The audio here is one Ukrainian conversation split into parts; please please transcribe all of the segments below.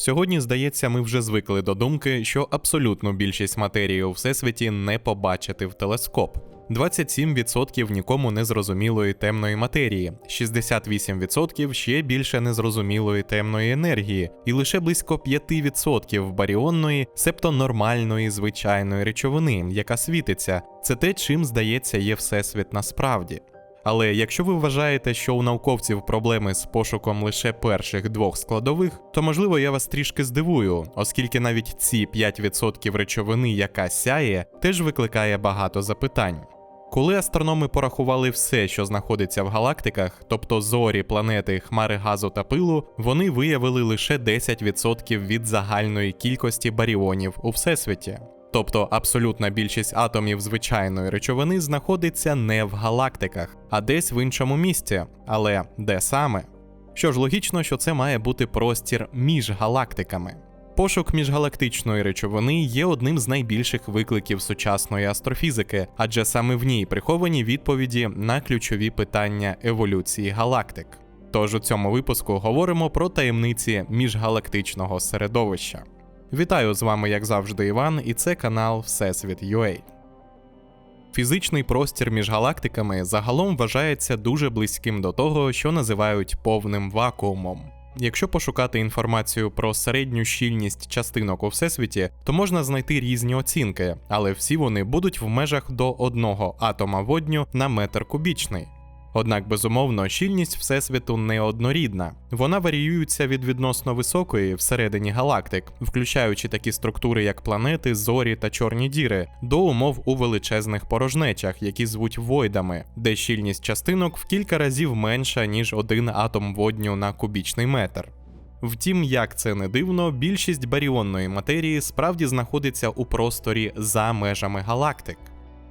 Сьогодні, здається, ми вже звикли до думки, що абсолютну більшість матерії у всесвіті не побачити в телескоп. 27% нікому незрозумілої темної матерії, 68% ще більше незрозумілої темної енергії, і лише близько 5% баріонної, себто нормальної звичайної речовини, яка світиться. Це те, чим здається є всесвіт насправді. Але якщо ви вважаєте, що у науковців проблеми з пошуком лише перших двох складових, то можливо я вас трішки здивую, оскільки навіть ці 5% речовини, яка сяє, теж викликає багато запитань. Коли астрономи порахували все, що знаходиться в галактиках, тобто зорі, планети, хмари газу та пилу, вони виявили лише 10% від загальної кількості баріонів у всесвіті. Тобто абсолютна більшість атомів звичайної речовини знаходиться не в галактиках, а десь в іншому місці. Але де саме? Що ж логічно, що це має бути простір між галактиками. Пошук міжгалактичної речовини є одним з найбільших викликів сучасної астрофізики, адже саме в ній приховані відповіді на ключові питання еволюції галактик. Тож у цьому випуску говоримо про таємниці міжгалактичного середовища. Вітаю з вами, як завжди, Іван, і це канал Всесвіт UA. Фізичний простір між галактиками загалом вважається дуже близьким до того, що називають повним вакуумом. Якщо пошукати інформацію про середню щільність частинок у всесвіті, то можна знайти різні оцінки, але всі вони будуть в межах до одного атома водню на метр кубічний. Однак, безумовно, щільність Всесвіту неоднорідна. Вона варіюється від відносно високої всередині галактик, включаючи такі структури, як планети, зорі та чорні діри, до умов у величезних порожнечах, які звуть войдами, де щільність частинок в кілька разів менша, ніж один атом водню на кубічний метр. Втім, як це не дивно, більшість баріонної матерії справді знаходиться у просторі за межами галактик.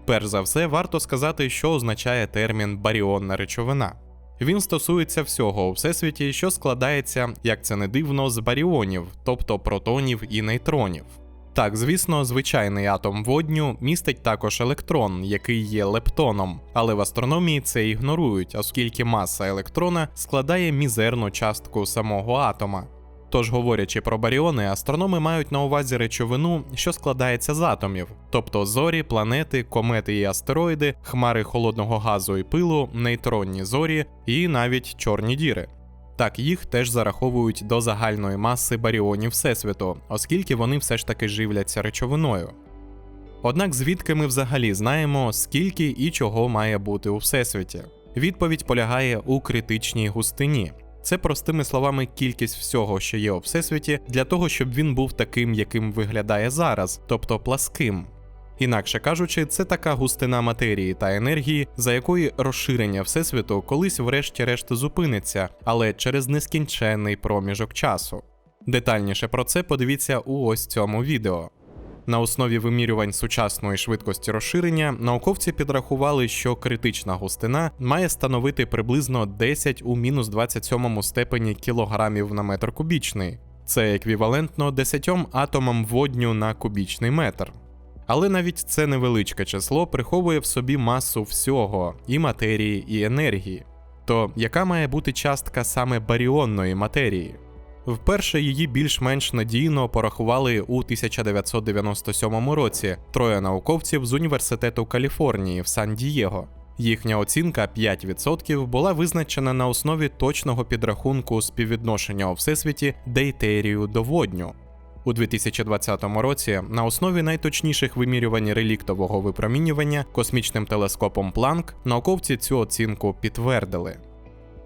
Перш за все, варто сказати, що означає термін баріонна речовина. Він стосується всього у всесвіті, що складається, як це не дивно, з баріонів, тобто протонів і нейтронів. Так, звісно, звичайний атом водню містить також електрон, який є лептоном, але в астрономії це ігнорують, оскільки маса електрона складає мізерну частку самого атома. Тож, говорячи про баріони, астрономи мають на увазі речовину, що складається з атомів, тобто зорі, планети, комети і астероїди, хмари холодного газу і пилу, нейтронні зорі і навіть чорні діри. Так, їх теж зараховують до загальної маси баріонів Всесвіту, оскільки вони все ж таки живляться речовиною. Однак звідки ми взагалі знаємо, скільки і чого має бути у всесвіті? Відповідь полягає у критичній густині. Це простими словами кількість всього, що є у всесвіті, для того, щоб він був таким, яким виглядає зараз, тобто пласким. Інакше кажучи, це така густина матерії та енергії, за якої розширення всесвіту колись, врешті-решт, зупиниться, але через нескінченний проміжок часу. Детальніше про це подивіться у ось цьому відео. На основі вимірювань сучасної швидкості розширення науковці підрахували, що критична густина має становити приблизно 10 у мінус 27 степені кілограмів на метр кубічний. Це еквівалентно 10 атомам водню на кубічний метр. Але навіть це невеличке число приховує в собі масу всього і матерії, і енергії. То яка має бути частка саме баріонної матерії? Вперше її більш-менш надійно порахували у 1997 році троє науковців з університету Каліфорнії в Сан-Дієго. Їхня оцінка 5% була визначена на основі точного підрахунку співвідношення у всесвіті дейтерію до водню. У 2020 році на основі найточніших вимірювань реліктового випромінювання космічним телескопом Планк науковці цю оцінку підтвердили.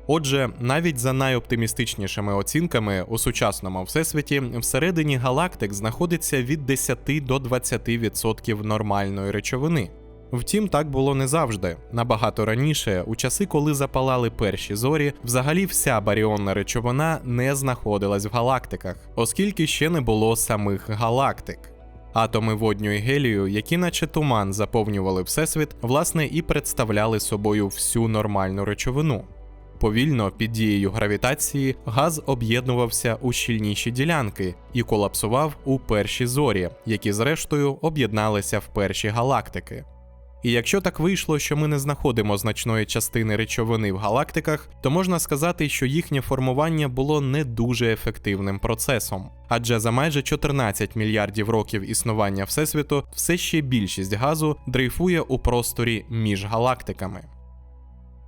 Отже, навіть за найоптимістичнішими оцінками у сучасному всесвіті всередині галактик знаходиться від 10 до 20% нормальної речовини. Втім, так було не завжди. Набагато раніше, у часи, коли запалали перші зорі, взагалі вся баріонна речовина не знаходилась в галактиках, оскільки ще не було самих галактик. Атоми водню і гелію, які, наче туман, заповнювали всесвіт, власне і представляли собою всю нормальну речовину. Повільно під дією гравітації газ об'єднувався у щільніші ділянки і колапсував у перші зорі, які зрештою об'єдналися в перші галактики. І якщо так вийшло, що ми не знаходимо значної частини речовини в галактиках, то можна сказати, що їхнє формування було не дуже ефективним процесом. Адже за майже 14 мільярдів років існування Всесвіту все ще більшість газу дрейфує у просторі між галактиками.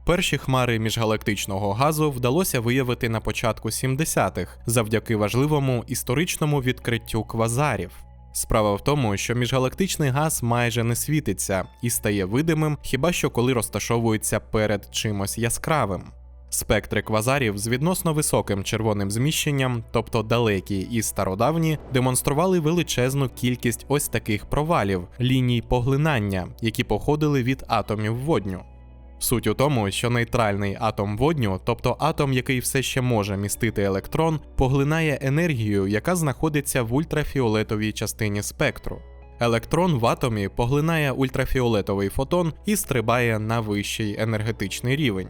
Перші хмари міжгалактичного газу вдалося виявити на початку 70-х завдяки важливому історичному відкриттю квазарів. Справа в тому, що міжгалактичний газ майже не світиться і стає видимим хіба що коли розташовується перед чимось яскравим. Спектри квазарів з відносно високим червоним зміщенням, тобто далекі і стародавні, демонстрували величезну кількість ось таких провалів, ліній поглинання, які походили від атомів водню. Суть у тому, що нейтральний атом водню, тобто атом, який все ще може містити електрон, поглинає енергію, яка знаходиться в ультрафіолетовій частині спектру. Електрон в атомі поглинає ультрафіолетовий фотон і стрибає на вищий енергетичний рівень.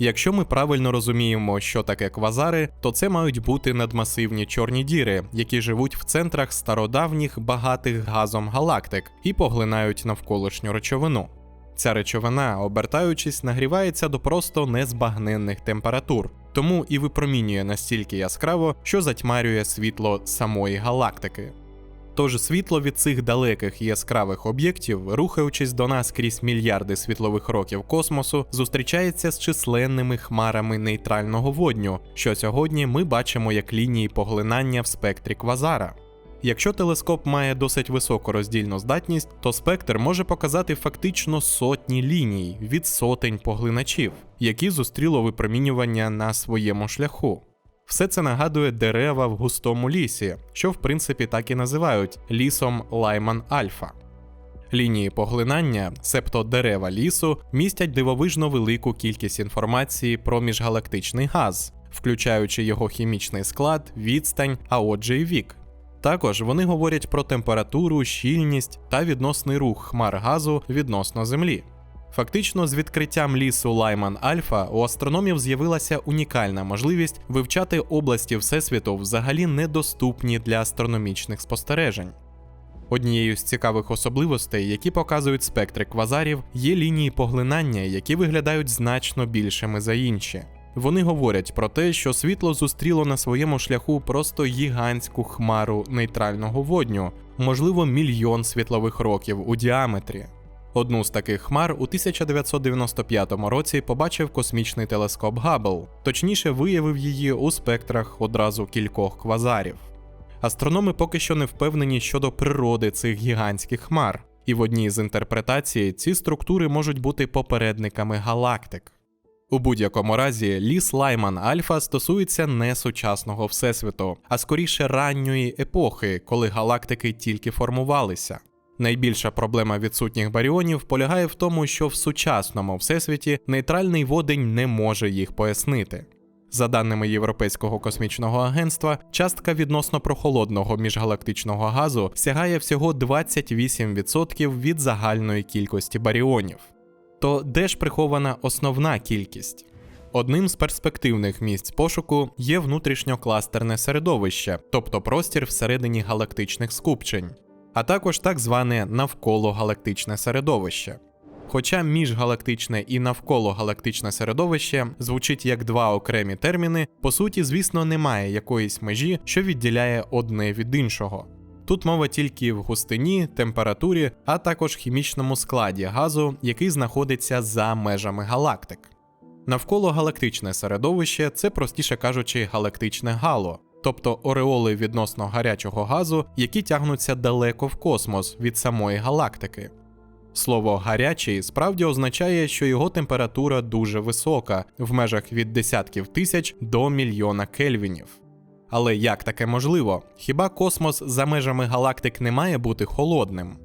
Якщо ми правильно розуміємо, що таке квазари, то це мають бути надмасивні чорні діри, які живуть в центрах стародавніх багатих газом галактик і поглинають навколишню речовину. Ця речовина, обертаючись, нагрівається до просто незбагненних температур, тому і випромінює настільки яскраво, що затьмарює світло самої галактики. Тож світло від цих далеких і яскравих об'єктів, рухаючись до нас крізь мільярди світлових років космосу, зустрічається з численними хмарами нейтрального водню, що сьогодні ми бачимо як лінії поглинання в спектрі квазара. Якщо телескоп має досить високу роздільну здатність, то спектр може показати фактично сотні ліній від сотень поглиначів, які зустріло випромінювання на своєму шляху. Все це нагадує дерева в густому лісі, що в принципі так і називають лісом Лайман Альфа. Лінії поглинання, себто дерева лісу, містять дивовижно велику кількість інформації про міжгалактичний газ, включаючи його хімічний склад, відстань, а отже й вік. Також вони говорять про температуру, щільність та відносний рух хмар газу відносно Землі. Фактично, з відкриттям лісу Лайман Альфа у астрономів з'явилася унікальна можливість вивчати області Всесвіту взагалі недоступні для астрономічних спостережень. Однією з цікавих особливостей, які показують спектри квазарів, є лінії поглинання, які виглядають значно більшими за інші. Вони говорять про те, що світло зустріло на своєму шляху просто гігантську хмару нейтрального водню, можливо, мільйон світлових років у діаметрі. Одну з таких хмар у 1995 році побачив космічний телескоп Габбл, точніше виявив її у спектрах одразу кількох квазарів. Астрономи поки що не впевнені щодо природи цих гігантських хмар, і в одній з інтерпретацій ці структури можуть бути попередниками галактик. У будь-якому разі, ліс Лайман Альфа стосується не сучасного всесвіту, а скоріше ранньої епохи, коли галактики тільки формувалися. Найбільша проблема відсутніх баріонів полягає в тому, що в сучасному всесвіті нейтральний водень не може їх пояснити. За даними Європейського космічного агентства, частка відносно прохолодного міжгалактичного газу сягає всього 28% від загальної кількості баріонів. То де ж прихована основна кількість? Одним з перспективних місць пошуку є внутрішньокластерне середовище, тобто простір всередині галактичних скупчень, а також так зване навкологалактичне середовище. Хоча міжгалактичне і навкологалактичне середовище звучить як два окремі терміни, по суті, звісно, немає якоїсь межі, що відділяє одне від іншого. Тут мова тільки в густині, температурі, а також хімічному складі газу, який знаходиться за межами галактик. Навколо галактичне середовище це, простіше кажучи, галактичне гало, тобто ореоли відносно гарячого газу, які тягнуться далеко в космос від самої галактики. Слово гарячий справді означає, що його температура дуже висока, в межах від десятків тисяч до мільйона кельвінів. Але як таке можливо? Хіба космос за межами галактик не має бути холодним?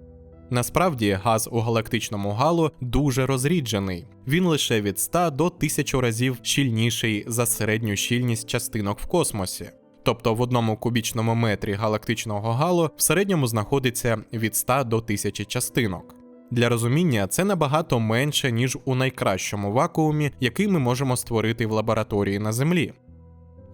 Насправді газ у галактичному галу дуже розріджений, він лише від 100 до 1000 разів щільніший за середню щільність частинок в космосі. Тобто в одному кубічному метрі галактичного галу в середньому знаходиться від 100 до 1000 частинок. Для розуміння це набагато менше, ніж у найкращому вакуумі, який ми можемо створити в лабораторії на Землі.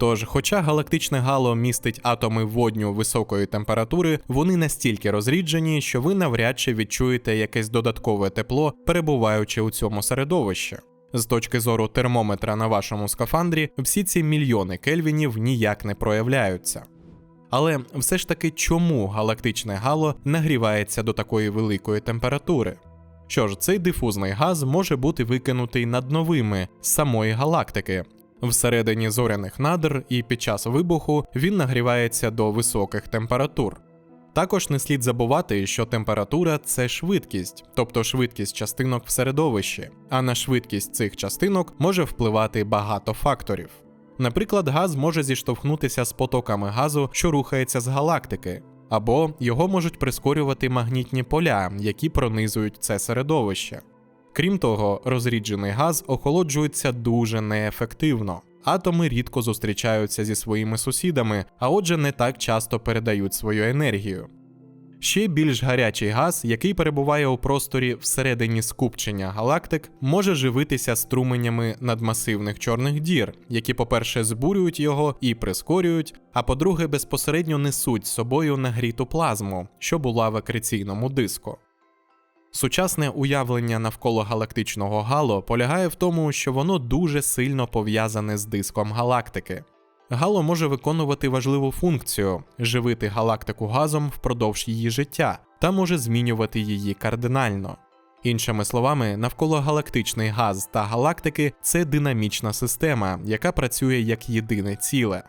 Тож, хоча галактичне гало містить атоми водню високої температури, вони настільки розріджені, що ви навряд чи відчуєте якесь додаткове тепло, перебуваючи у цьому середовищі. З точки зору термометра на вашому скафандрі, всі ці мільйони кельвінів ніяк не проявляються. Але все ж таки, чому галактичне гало нагрівається до такої великої температури? Що ж, цей дифузний газ може бути викинутий над новими з самої галактики. Всередині зоряних надр і під час вибуху він нагрівається до високих температур. Також не слід забувати, що температура це швидкість, тобто швидкість частинок в середовищі, а на швидкість цих частинок може впливати багато факторів. Наприклад, газ може зіштовхнутися з потоками газу, що рухається з галактики, або його можуть прискорювати магнітні поля, які пронизують це середовище. Крім того, розріджений газ охолоджується дуже неефективно. Атоми рідко зустрічаються зі своїми сусідами, а отже, не так часто передають свою енергію. Ще більш гарячий газ, який перебуває у просторі всередині скупчення галактик, може живитися струменями надмасивних чорних дір, які, по-перше, збурюють його і прискорюють, а по-друге, безпосередньо несуть з собою нагріту плазму, що була в акреційному диску. Сучасне уявлення навколо галактичного гало полягає в тому, що воно дуже сильно пов'язане з диском галактики. Гало може виконувати важливу функцію живити галактику газом впродовж її життя та може змінювати її кардинально. Іншими словами, навкологалактичний газ та галактики це динамічна система, яка працює як єдине ціле.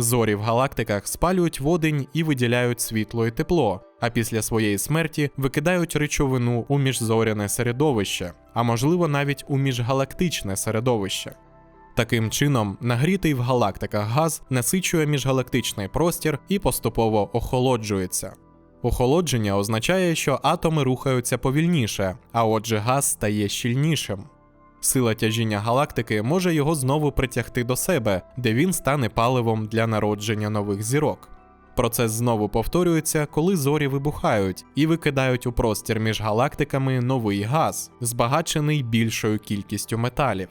Зорі в галактиках спалюють водень і виділяють світло і тепло, а після своєї смерті викидають речовину у міжзоряне середовище, а можливо навіть у міжгалактичне середовище. Таким чином, нагрітий в галактиках газ насичує міжгалактичний простір і поступово охолоджується. Охолодження означає, що атоми рухаються повільніше, а отже, газ стає щільнішим. Сила тяжіння галактики може його знову притягти до себе, де він стане паливом для народження нових зірок. Процес знову повторюється, коли зорі вибухають і викидають у простір між галактиками новий газ, збагачений більшою кількістю металів.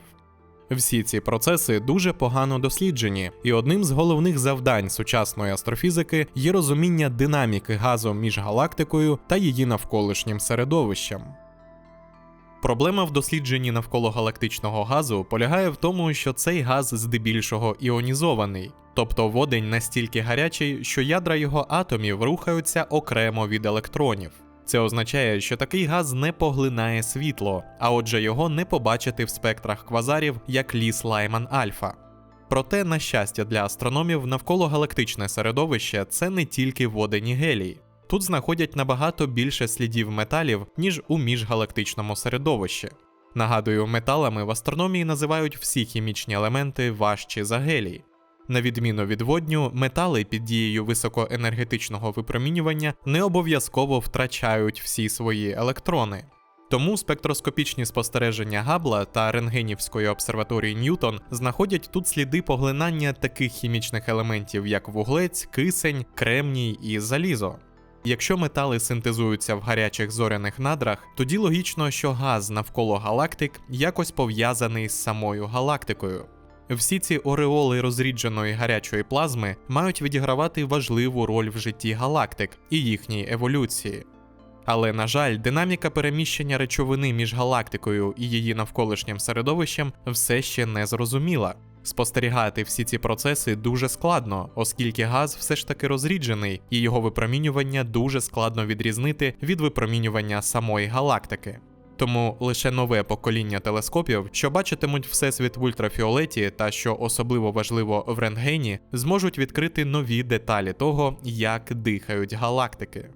Всі ці процеси дуже погано досліджені, і одним з головних завдань сучасної астрофізики є розуміння динаміки газу між галактикою та її навколишнім середовищем. Проблема в дослідженні навколо галактичного газу полягає в тому, що цей газ здебільшого іонізований, тобто водень настільки гарячий, що ядра його атомів рухаються окремо від електронів. Це означає, що такий газ не поглинає світло, а отже, його не побачити в спектрах квазарів як ліс Лайман Альфа. Проте, на щастя для астрономів, навкологалактичне середовище це не тільки водені гелій. Тут знаходять набагато більше слідів металів, ніж у міжгалактичному середовищі. Нагадую, металами в астрономії називають всі хімічні елементи важчі за гелій. На відміну від водню, метали під дією високоенергетичного випромінювання не обов'язково втрачають всі свої електрони. Тому спектроскопічні спостереження Габла та рентгенівської обсерваторії Ньютон знаходять тут сліди поглинання таких хімічних елементів, як вуглець, кисень, кремній і залізо. Якщо метали синтезуються в гарячих зоряних надрах, тоді логічно, що газ навколо галактик якось пов'язаний з самою галактикою. Всі ці ореоли розрідженої гарячої плазми мають відігравати важливу роль в житті галактик і їхній еволюції. Але, на жаль, динаміка переміщення речовини між галактикою і її навколишнім середовищем все ще не зрозуміла. Спостерігати всі ці процеси дуже складно, оскільки газ все ж таки розріджений, і його випромінювання дуже складно відрізнити від випромінювання самої галактики. Тому лише нове покоління телескопів, що бачитимуть всесвіт в ультрафіолеті та що особливо важливо в рентгені, зможуть відкрити нові деталі того, як дихають галактики.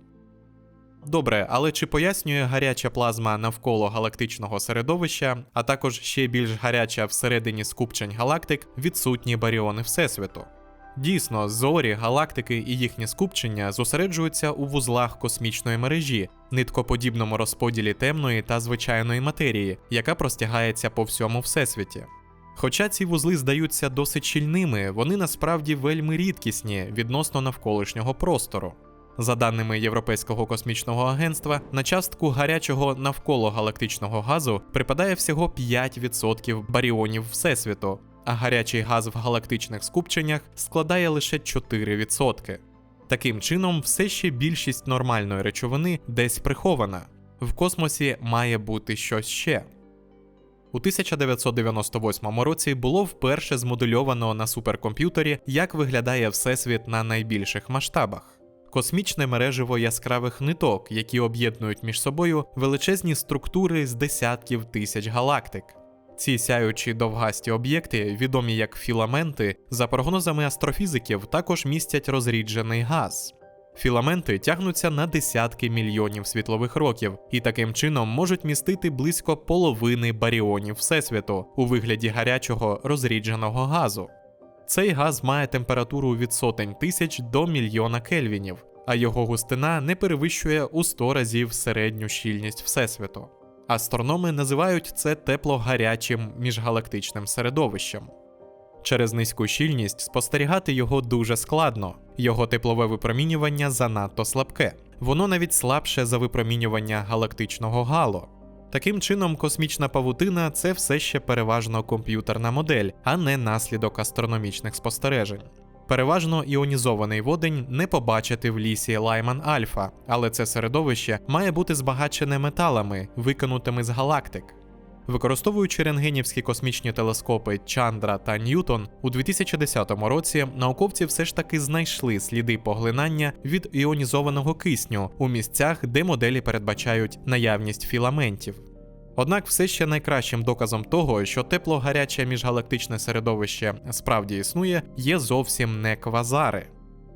Добре, але чи пояснює гаряча плазма навколо галактичного середовища, а також ще більш гаряча всередині скупчень галактик відсутні баріони Всесвіту? Дійсно, зорі, галактики і їхні скупчення зосереджуються у вузлах космічної мережі, ниткоподібному розподілі темної та звичайної матерії, яка простягається по всьому всесвіті. Хоча ці вузли здаються досить щільними, вони насправді вельми рідкісні відносно навколишнього простору. За даними Європейського космічного агентства, на частку гарячого навколо галактичного газу припадає всього 5% баріонів Всесвіту, а гарячий газ в галактичних скупченнях складає лише 4%. Таким чином, все ще більшість нормальної речовини десь прихована. В космосі має бути щось ще. У 1998 році було вперше змодельовано на суперкомп'ютері, як виглядає Всесвіт на найбільших масштабах. Космічне мережево яскравих ниток, які об'єднують між собою величезні структури з десятків тисяч галактик. Ці сяючі довгасті об'єкти, відомі як філаменти, за прогнозами астрофізиків, також містять розріджений газ. Філаменти тягнуться на десятки мільйонів світлових років і таким чином можуть містити близько половини баріонів Всесвіту у вигляді гарячого розрідженого газу. Цей газ має температуру від сотень тисяч до мільйона кельвінів, а його густина не перевищує у 100 разів середню щільність Всесвіту. Астрономи називають це тепло-гарячим міжгалактичним середовищем. Через низьку щільність спостерігати його дуже складно, його теплове випромінювання занадто слабке, воно навіть слабше за випромінювання галактичного гало. Таким чином, космічна павутина це все ще переважно комп'ютерна модель, а не наслідок астрономічних спостережень. Переважно іонізований водень не побачити в лісі Лайман Альфа, але це середовище має бути збагачене металами, викинутими з галактик. Використовуючи рентгенівські космічні телескопи Чандра та Ньютон, у 2010 році науковці все ж таки знайшли сліди поглинання від іонізованого кисню у місцях, де моделі передбачають наявність філаментів. Однак все ще найкращим доказом того, що тепло-гаряче міжгалактичне середовище справді існує, є зовсім не квазари.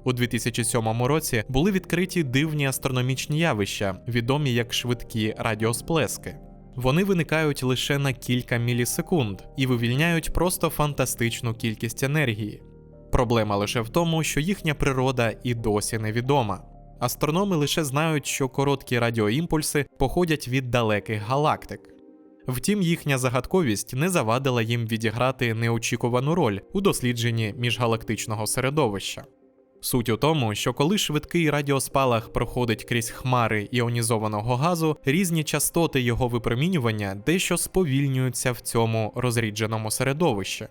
У 2007 році були відкриті дивні астрономічні явища, відомі як швидкі радіосплески. Вони виникають лише на кілька мілісекунд і вивільняють просто фантастичну кількість енергії. Проблема лише в тому, що їхня природа і досі невідома. Астрономи лише знають, що короткі радіоімпульси походять від далеких галактик. Втім, їхня загадковість не завадила їм відіграти неочікувану роль у дослідженні міжгалактичного середовища. Суть у тому, що коли швидкий радіоспалах проходить крізь хмари іонізованого газу, різні частоти його випромінювання дещо сповільнюються в цьому розрідженому середовищі.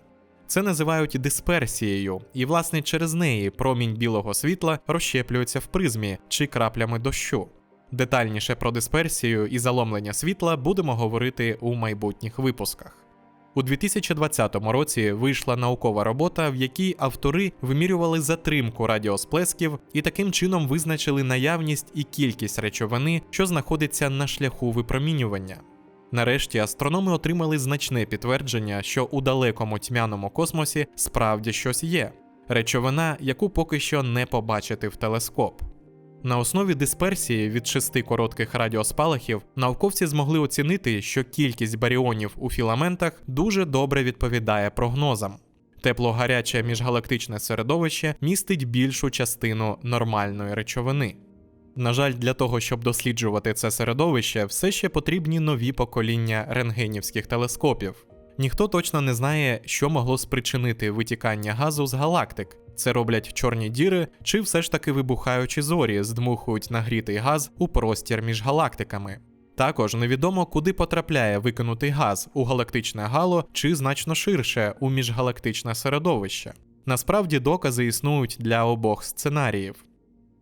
Це називають дисперсією, і, власне, через неї промінь білого світла розщеплюється в призмі чи краплями дощу. Детальніше про дисперсію і заломлення світла будемо говорити у майбутніх випусках. У 2020 році вийшла наукова робота, в якій автори вимірювали затримку радіосплесків і таким чином визначили наявність і кількість речовини, що знаходиться на шляху випромінювання. Нарешті астрономи отримали значне підтвердження, що у далекому тьмяному космосі справді щось є речовина, яку поки що не побачити в телескоп. На основі дисперсії від шести коротких радіоспалахів науковці змогли оцінити, що кількість баріонів у філаментах дуже добре відповідає прогнозам. Тепло-гаряче міжгалактичне середовище містить більшу частину нормальної речовини. На жаль, для того, щоб досліджувати це середовище, все ще потрібні нові покоління рентгенівських телескопів. Ніхто точно не знає, що могло спричинити витікання газу з галактик. Це роблять чорні діри, чи все ж таки вибухаючі зорі здмухують нагрітий газ у простір між галактиками. Також невідомо, куди потрапляє викинутий газ у галактичне гало чи значно ширше у міжгалактичне середовище. Насправді докази існують для обох сценаріїв.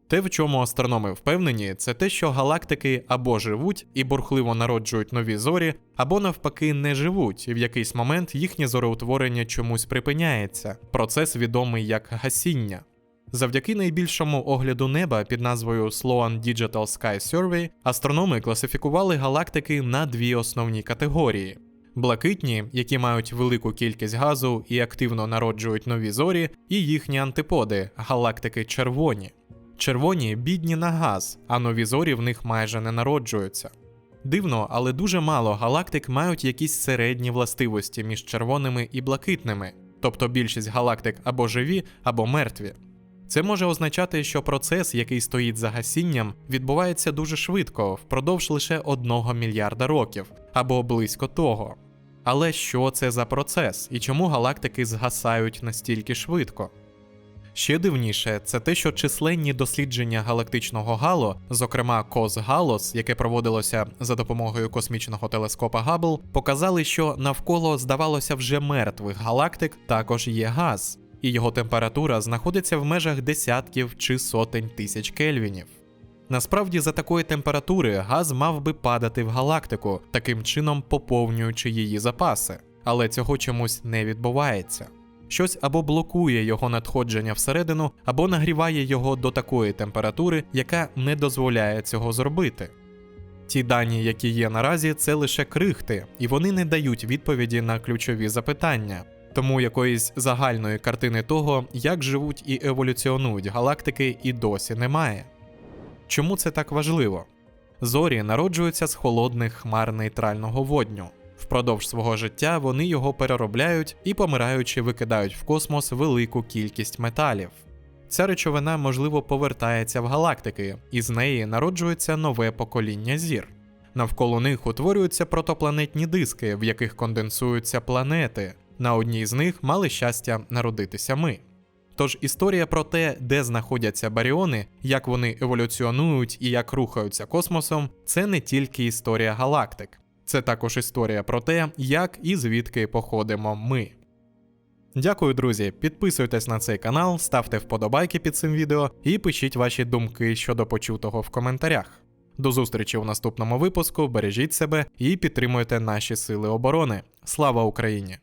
Те, в чому астрономи впевнені, це те, що галактики або живуть і бурхливо народжують нові зорі, або навпаки не живуть, і в якийсь момент їхнє зореутворення чомусь припиняється. Процес відомий як гасіння. Завдяки найбільшому огляду неба під назвою Sloan Digital Sky Survey астрономи класифікували галактики на дві основні категорії: блакитні, які мають велику кількість газу і активно народжують нові зорі, і їхні антиподи галактики червоні. Червоні бідні на газ, а нові зорі в них майже не народжуються. Дивно, але дуже мало галактик мають якісь середні властивості між червоними і блакитними, тобто більшість галактик або живі, або мертві. Це може означати, що процес, який стоїть за гасінням, відбувається дуже швидко, впродовж лише одного мільярда років, або близько того. Але що це за процес і чому галактики згасають настільки швидко? Ще дивніше, це те, що численні дослідження галактичного гало, зокрема Кос Галос, яке проводилося за допомогою космічного телескопа Габл, показали, що навколо, здавалося, вже мертвих галактик також є газ, і його температура знаходиться в межах десятків чи сотень тисяч кельвінів. Насправді, за такої температури газ мав би падати в галактику, таким чином поповнюючи її запаси, але цього чомусь не відбувається. Щось або блокує його надходження всередину, або нагріває його до такої температури, яка не дозволяє цього зробити. Ті дані, які є наразі, це лише крихти, і вони не дають відповіді на ключові запитання. Тому якоїсь загальної картини того, як живуть і еволюціонують галактики, і досі немає. Чому це так важливо? Зорі народжуються з холодних хмар нейтрального водню. Впродовж свого життя вони його переробляють і, помираючи, викидають в космос велику кількість металів. Ця речовина, можливо, повертається в галактики, і з неї народжується нове покоління зір. Навколо них утворюються протопланетні диски, в яких конденсуються планети. На одній з них мали щастя народитися ми. Тож історія про те, де знаходяться баріони, як вони еволюціонують і як рухаються космосом, це не тільки історія галактик, це також історія про те, як і звідки походимо ми. Дякую, друзі. Підписуйтесь на цей канал, ставте вподобайки під цим відео і пишіть ваші думки щодо почутого в коментарях. До зустрічі у наступному випуску. Бережіть себе і підтримуйте наші сили оборони. Слава Україні!